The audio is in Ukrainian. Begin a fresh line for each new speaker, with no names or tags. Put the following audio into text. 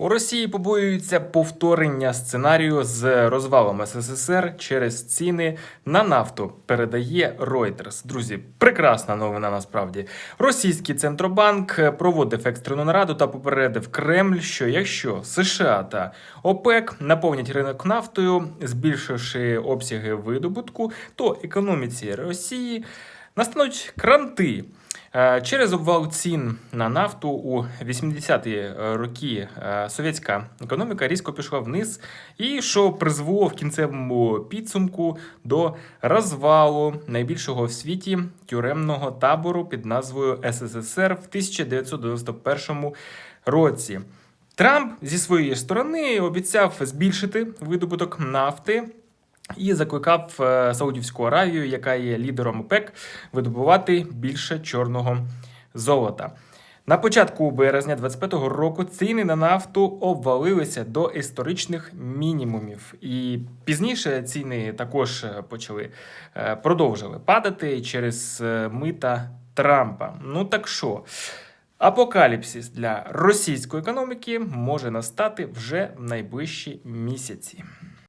У Росії побоюються повторення сценарію з розвалом СССР через ціни на нафту. Передає Reuters. Друзі, прекрасна новина. Насправді російський центробанк проводив екстрену нараду та попередив Кремль, що якщо США та ОПЕК наповнять ринок нафтою, збільшивши обсяги видобутку, то економіці Росії настануть кранти. Е, Через обвал цін на нафту у 80-ті роки е, совєтська економіка різко пішла вниз, і що призвело в кінцевому підсумку до розвалу найбільшого в світі тюремного табору під назвою СССР в 1991 році. Трамп зі своєї сторони обіцяв збільшити видобуток нафти і закликав е, Саудівську Аравію, яка є лідером ОПЕК, видобувати більше чорного золота. На початку березня 25-го року ціни на нафту обвалилися до історичних мінімумів, і пізніше ціни також е, почали е, продовжили падати через мита Трампа. Ну так що, апокаліпсис для російської економіки може настати вже в найближчі місяці.